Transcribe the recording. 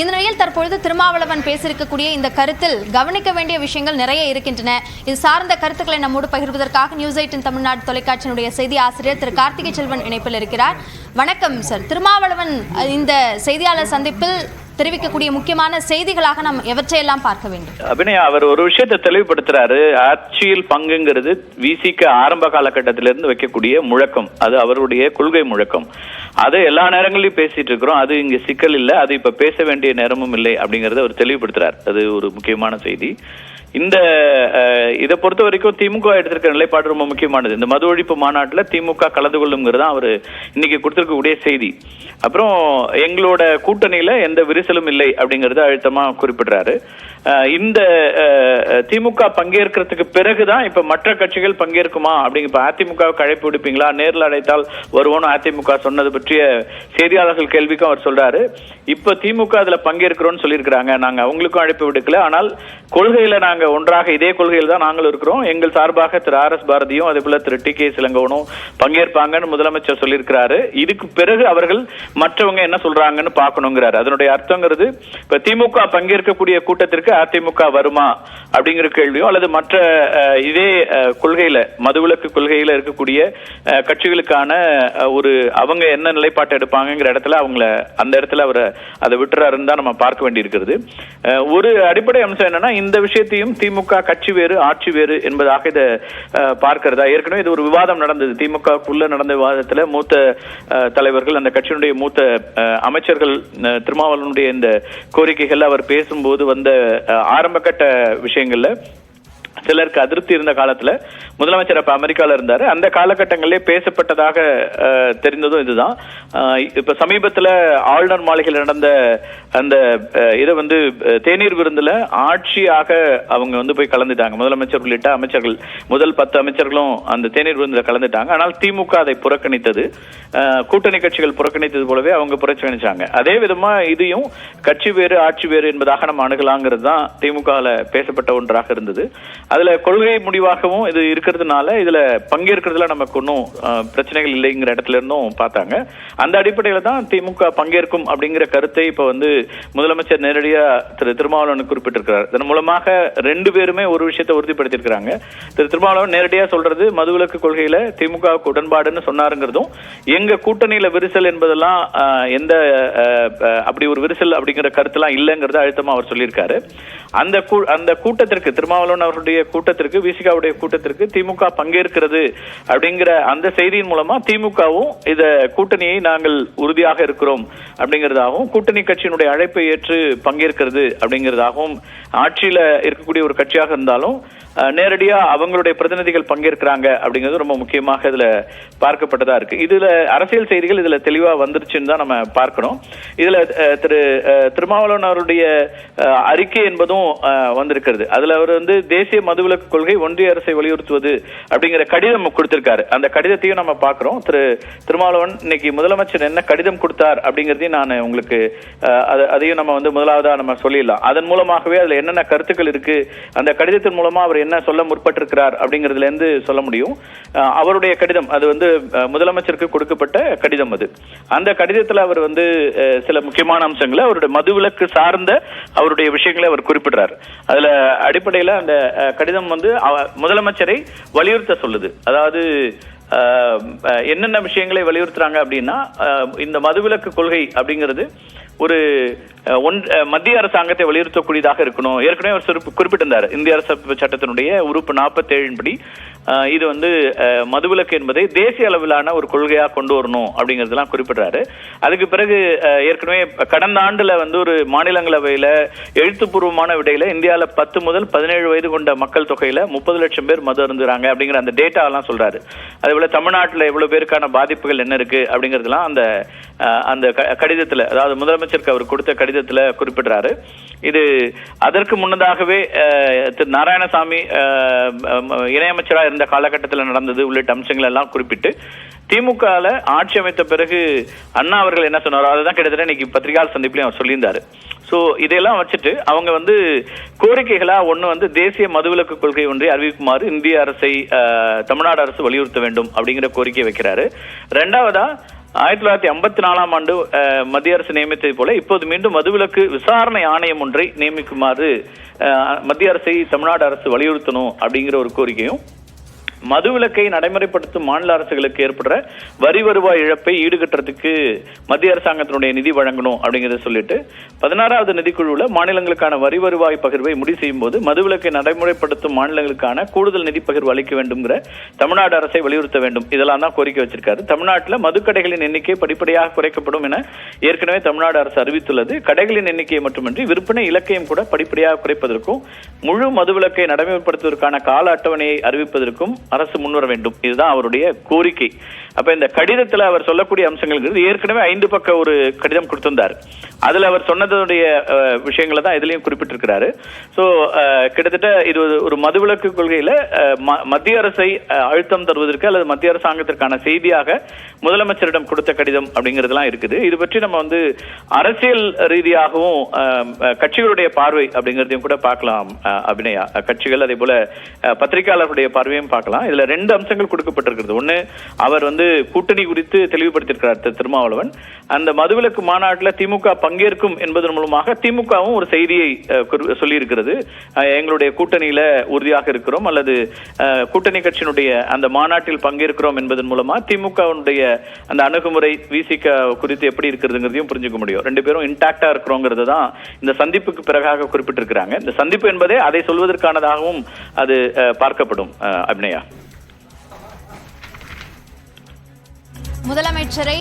இந்த நிலையில் தற்பொழுது திருமாவளவன் பேசியிருக்கக்கூடிய இந்த கருத்தில் கவனிக்க வேண்டிய விஷயங்கள் நிறைய இருக்கின்றன. இது சார்ந்த கருத்துக்களை நம்மோடு பகிர்வதற்காக நியூஸ் எயிட்டின் தமிழ்நாடு தொலைக்காட்சியினுடைய செய்தி ஆசிரியர் திரு கார்த்திகை செல்வன் இணைப்பில் இருக்கிறார். வணக்கம் சார். திருமாவளவன் இந்த செய்தியாளர் சந்திப்பில் தெரிவிக்கக்கூடிய முக்கியமான செய்திகளாக நாம் எவற்றையெல்லாம் பார்க்க வேண்டும்? அபிநயா அவர் ஒரு விஷயத்தை தெளிவுபடுத்துறாரு. ஆட்சியில் பங்குங்கிறது விசிக ஆரம்ப காலகட்டத்திலிருந்து வைக்கக்கூடிய முழக்கம். அது அவருடைய கொள்கை முழக்கம். அது எல்லா நேரங்களிலும் பேசிட்டு இருக்கிறோம். அது இங்க சிக்கல் இல்லை. அது இப்ப பேச வேண்டிய நேரமும் இல்லை அப்படிங்கறத அவர் தெளிவுபடுத்துறார். அது ஒரு முக்கியமான செய்தி. இந்த இதை பொறுத்த வரைக்கும் திமுக எடுத்திருக்க நிலைப்பாடு ரொம்ப முக்கியமானது. இந்த மது ஒழிப்பு மாநாட்டுல திமுக கலந்து கொள்ளுங்கிறது தான் அவர் இன்னைக்கு கொடுத்துருக்கக்கூடிய செய்தி. அப்புறம் எங்களோட கூட்டணியில எந்த விரிசலும் இல்லை அப்படிங்கிறத அழுத்தமா குறிப்பிடுறாரு. இந்த திமுக பங்கேற்கிறதுக்கு பிறகுதான் இப்ப மற்ற கட்சிகள் பங்கேற்குமா அப்படிங்க இப்ப அதிமுகவுக்கு அழைப்பு விடுப்பீங்களா? நேர்ல அழைத்தால் வருவோம் அதிமுக சொன்னது பற்றிய செய்தியாளர்கள் கேள்விக்கும் அவர் சொல்றாரு. இப்ப திமுக அதுல பங்கேற்கிறோம்னு சொல்லியிருக்கிறாங்க. நாங்க அவங்களுக்கும் அழைப்பு விடுக்கல. ஆனால் கொள்கையில நாங்கள் ஒன்றாக இதே கொள்கையில் தான் நாங்களும் இருக்கிறோம். எங்கள் சார்பாக திரு ஆர் எஸ் பாரதியும் அதே போல திரு டி கே சிலங்கவனும் பங்கேற்பாங்கன்னு முதலமைச்சர் சொல்லியிருக்கிறாரு. இதுக்கு பிறகு அவர்கள் மற்றவங்க என்ன சொல்றாங்கன்னு பார்க்கணுங்கிறாரு. அதனுடைய அர்த்தங்கிறது இப்போ திமுக பங்கேற்கக்கூடிய கூட்டத்திற்கு அதிமுக வருமா அப்படிங்கிற கேள்வியும் அல்லது மற்ற இதே கொள்கையில மதுவிலக்கு கொள்கையில இருக்கக்கூடிய கட்சிகளுக்கான ஒரு அவங்க என்ன நிலைப்பாட்டை எடுப்பாங்கங்கிற இடத்துல அவங்கள அந்த இடத்துல அவரை அதை விட்டுறாருன்னு தான் நம்ம பார்க்க வேண்டியிருக்கிறது. ஒரு அடிப்படை அம்சம் என்னன்னா இந்த விஷயத்தையும் திமுக கட்சி வேறு ஆட்சி வேறு என்பதாக இதை பார்க்கிறதா? ஏற்கனவே இது ஒரு விவாதம் நடந்தது. திமுகக்குள்ள நடந்த விவாதத்துல மூத்த தலைவர்கள் அந்த கட்சியினுடைய மூத்த அமைச்சர்கள் திருமாவளனுடைய திருமாவளவனுடைய இந்த கோரிக்கைகள் அவர் பேசும்போது வந்த ஆரம்பகட்ட ஆரம்ப கட்ட விஷயங்கள்ல சிலருக்கு அதிருப்தி இருந்த காலத்துல முதலமைச்சர் அப்ப அமெரிக்கால இருந்தாரு. அந்த காலகட்டங்களிலே பேசப்பட்டதாக தெரிந்ததும் இதுதான். இப்ப சமீபத்துல ஆளுநர் மாளிகையில் நடந்த அந்த இதை வந்து தேநீர் விருந்துல ஆட்சியாக அவங்க வந்து போய் கலந்துட்டாங்க. முதலமைச்சர் உள்ளிட்ட அமைச்சர்கள் முதல் பத்து அமைச்சர்களும் அந்த தேநீர் விருந்துல கலந்துட்டாங்க. ஆனால் திமுக அதை புறக்கணித்தது. கூட்டணி கட்சிகள் புறக்கணித்தது போலவே அவங்க புறக்கணிச்சாங்க. அதே விதமா இதையும் கட்சி வேறு ஆட்சி வேறு என்பதாக நம்ம அணுகலாங்கிறது தான் திமுகவில் பேசப்பட்ட ஒன்றாக இருந்தது. அதுல கொள்கை முடிவாகவும் இது இருக்கிறதுனால இதுல பங்கேற்கிறதுல நமக்கு ஒன்றும் பிரச்சனைகள் இல்லைங்கிற இடத்துல இருந்தும் பார்த்தாங்க. அந்த அடிப்படையில தான் திமுக பங்கேற்கும் அப்படிங்கிற கருத்தை இப்ப வந்து முதலமைச்சர் நேரடியா திரு திருமாவளவன் குறிப்பிட்டிருக்கிறார். இதன் மூலமாக ரெண்டு பேருமே ஒரு விஷயத்தை உறுதிப்படுத்தியிருக்கிறாங்க. திரு திருமாவளவன் நேரடியா சொல்றது மதுவிலக்கு கொள்கையில திமுகவுக்கு உடன்பாடுன்னு சொன்னாருங்கிறதும் எங்க கூட்டணியில விரிசல் என்பதெல்லாம் எந்த அப்படி ஒரு விரிசல் அப்படிங்கிற கருத்தெல்லாம் இல்லைங்கிறத அழுத்தமா அவர் சொல்லியிருக்காரு. அந்த கூ- அந்த கூட்டத்திற்கு திருமாவளவன் அவருடைய கூட்டத்திற்கு விசிகாவுடைய கூட்டத்திற்கு திமுக பங்கேற்கிறது அப்படிங்கிற அந்த செய்தியின் மூலமா திமுகவும் இத கூட்டணியை நாங்கள் உறுதியாக இருக்கிறோம் அப்படிங்கிறதாகவும் கூட்டணி கட்சியினுடைய அழைப்பை ஏற்று பங்கேற்கிறது அப்படிங்கிறதாகவும் ஆட்சியில இருக்கக்கூடிய ஒரு கட்சியாக இருந்தாலும் நேரடியா அவங்களுடைய பிரதிநிதிகள் பங்கேற்கிறாங்க அப்படிங்கிறது ரொம்ப முக்கியமாக இதுல பார்க்கப்பட்டதா இருக்கு. இதுல அரசியல் செய்திகள் இதுல தெளிவா வந்துருச்சுன்னு தான் நம்ம பார்க்கணும். இதுல திரு திருமாவளவன் அவருடைய அறிக்கை என்பதும் வந்திருக்கிறது. அதுல அவர் வந்து தேசிய மதுவிலக்கு கொள்கை ஒன்றிய அரசை வலியுறுத்துவது அப்படிங்கிற கடிதம் கொடுத்திருக்காரு. அந்த கடிதத்தையும் நம்ம பார்க்குறோம். திரு திருமாவளவன் இன்னைக்கு முதலமைச்சர் என்ன கடிதம் கொடுத்தார் அப்படிங்கிறதையும் நான் உங்களுக்கு அதையும் நம்ம வந்து முதலாவதாக நம்ம சொல்லிடலாம். அதன் மூலமாகவே அதில் என்னென்ன கருத்துக்கள் இருக்கு அந்த கடிதத்தின் மூலமா அவர் என்ன சொல்ல முற்பட்டிருக்கிறார் அப்படிங்கிறதுலேருந்து சொல்ல முடியும். அவருடைய கடிதம் அது வந்து முதலமைச்சருக்கு கொடுக்கப்பட்ட கடிதம் அது. அந்த கடிதத்தில் அவர் வந்து சில முக்கியமான அம்சங்களை அவருடைய மதுவிலக்கு சார்ந்த அவருடைய விஷயங்களை அவர் குறிப்பிடுறார். அதுல அடிப்படையில அந்த கடிதம் வந்து அவ- முதலமைச்சரை வலியுறுத்த சொல்லுது. அதாவது என்னென்ன விஷயங்களை வலியுறுத்துறாங்க அப்படின்னா இந்த மதுவிலக்கு கொள்கை அப்படிங்கிறது ஒரு ஒன் மத்திய அரசாங்கத்தை வலியுறுத்தக்கூடியதாக இருக்கணும். ஏற்கனவே ஒரு குறிப்பிட்டிருந்தார். இந்திய அரசு சட்டத்தினுடைய உறுப்பு நாற்பத்தேழின்படி இது வந்து மதுவிலக்கு என்பதை தேசிய அளவிலான ஒரு கொள்கையாக கொண்டு வரணும் அப்படிங்கிறதுலாம் குறிப்பிடுறாரு. அதுக்கு பிறகு ஏற்கனவே கடந்த ஆண்டுல வந்து ஒரு மாநிலங்களவையில எழுத்துப்பூர்வமான விடையில இந்தியாவில் பத்து முதல் பதினேழு வயது கொண்ட மக்கள் தொகையில முப்பது லட்சம் பேர் மது அருந்துறாங்க அப்படிங்கிற அந்த டேட்டா எல்லாம் சொல்றாரு. அதே தமிழ்நாட்டில் எவ்வளவு பேருக்கான பாதிப்புகள் என்ன இருக்கு அப்படிங்கிறதுலாம் அந்த அந்த க- கடிதத்துல அதாவது முதலமைச்சருக்கு அவர் கொடுத்த கடிதத்துல குறிப்பிடுறாரு. இது அதற்கு முன்னதாகவே திரு நாராயணசாமி அஹ், அஹ், காலகட்டத்தில் நடந்தது உள்ளிட்ட அம்சங்கள் எல்லாம் குறிப்பிட்டு திமுக ஆட்சி அமைத்த பிறகு அண்ணா அவர்கள் என்ன சொன்னாரோ அதுதான் கிட்டத்தட்ட இன்னைக்கு பத்திரிகையாளர் சந்திப்புலையும் அவர் சொல்லியிருந்தாரு. சோ இதையெல்லாம் வச்சுட்டு அவங்க வந்து கோரிக்கைகளா ஒன்று வந்து தேசிய மதுவிலக்கு கொள்கை ஒன்றை அறிவிக்குமாறு இந்திய அரசை தமிழ்நாடு அரசு வலியுறுத்த வேண்டும் அப்படிங்கிற கோரிக்கை வைக்கிறாரு. ரெண்டாவதா ஆயிரத்தி தொள்ளாயிரத்தி ஐம்பத்தி நாலாம் ஆண்டு மத்திய அரசு நியமித்தது போல இப்போது மீண்டும் மதுவிலக்கு விசாரணை ஆணையம் ஒன்றை நியமிக்குமாறு மத்திய அரசை தமிழ்நாடு அரசு வலியுறுத்தணும் அப்படிங்கிற ஒரு கோரிக்கையும் மதுவிலக்கை நடைமுறைப்படுத்தும் மாநில அரசுகளுக்கு ஏற்படுற வரி வருவாய் இழப்பை ஈடுகட்டுறதுக்கு மத்திய அரசாங்கத்தினுடைய நிதி வழங்கணும் அப்படிங்கறத சொல்லிட்டு பதினாறாவது நிதிக்குழுவில் மாநிலங்களுக்கான வரி வருவாய் பகிர்வை முடிவு செய்யும் போது மதுவிலக்கை நடைமுறைப்படுத்தும் மாநிலங்களுக்கான கூடுதல் நிதி பகிர்வு அளிக்க வேண்டும்ங்கிற தமிழ்நாடு அரசை வலியுறுத்த வேண்டும். இதெல்லாம் தான் கோரிக்கை வச்சிருக்காரு. தமிழ்நாட்டில் மதுக்கடைகளின் எண்ணிக்கை படிப்படியாக குறைக்கப்படும் என ஏற்கனவே தமிழ்நாடு அரசு அறிவித்துள்ளது. கடைகளின் எண்ணிக்கையை மட்டுமின்றி விற்பனை இலக்கையும் கூட படிப்படியாக குறைப்பதற்கும் முழு மதுவிலக்கை நடைமுறைப்படுத்துவதற்கான கால அட்டவணையை அறிவிப்பதற்கும் அரசு முன்வர வேண்டும். இதுதான் அவருடைய கோரிக்கை. அப்ப இந்த கடிதத்துல அவர் சொல்லக்கூடிய அம்சங்கள் ஏற்கனவே ஐந்து பக்க ஒரு கடிதம் கொடுத்திருந்தார். அதுல அவர் சொன்னதனுடைய விஷயங்களை தான் இதுலயும் குறிப்பிட்டிருக்கிறாரு. சோ கிட்டத்தட்ட இது ஒரு- மதுவிலக்கு கொள்கையில ம- மத்திய அரசை அழுத்தம் தருவதற்கு அல்லது மத்திய அரசாங்கத்திற்கான செய்தியாக முதலமைச்சரிடம் கொடுத்த கடிதம் அப்படிங்கிறதுலாம் இருக்குது. இது பற்றி நம்ம வந்து அரசியல் ரீதியாகவும் கட்சிகளுடைய பார்வை அப்படிங்கிறதையும் கூட பார்க்கலாம் அபிநயா. கட்சிகள் அதே போல பத்திரிகையாளர்களுடைய பார்வையும் பார்க்கலாம். இதுல ரெண்டு அம்சங்கள் கொடுக்கப்பட்டிருக்கிறது. ஒன்று அவர் வந்து கூட்டணி குறித்து தெளிவுபடுத்தியிருக்கிறார் திரு திருமாவளவன். அந்த மதுவிலக்கு மாநாட்டில் திமுக பங்கேற்கும் என்பதன் மூலமாக திமுகவும் ஒரு செய்தியை சொல்லியிருக்கிறது. எங்களுடைய கூட்டணியில உறுதியாக இருக்கிறோம் அல்லது கூட்டணி கட்சியினுடைய அந்த மாநாட்டில் பங்கேற்கிறோம் என்பதன் மூலமா திமுகவுடைய அந்த அணுகுமுறை விசிக குறித்து எப்படி இருக்கிறதுங்கிறதையும் புரிஞ்சுக்க முடியும். ரெண்டு பேரும் இன்டாக்டா இருக்கிறோங்கிறது தான் இந்த சந்திப்புக்கு பிறகாக குறிப்பிட்டிருக்கிறாங்க. இந்த சந்திப்பு என்பதே அதை சொல்வதற்கானதாகவும் அது அஹ், பார்க்கப்படும் அஹ், அபிநயா. முதலமைச்சரை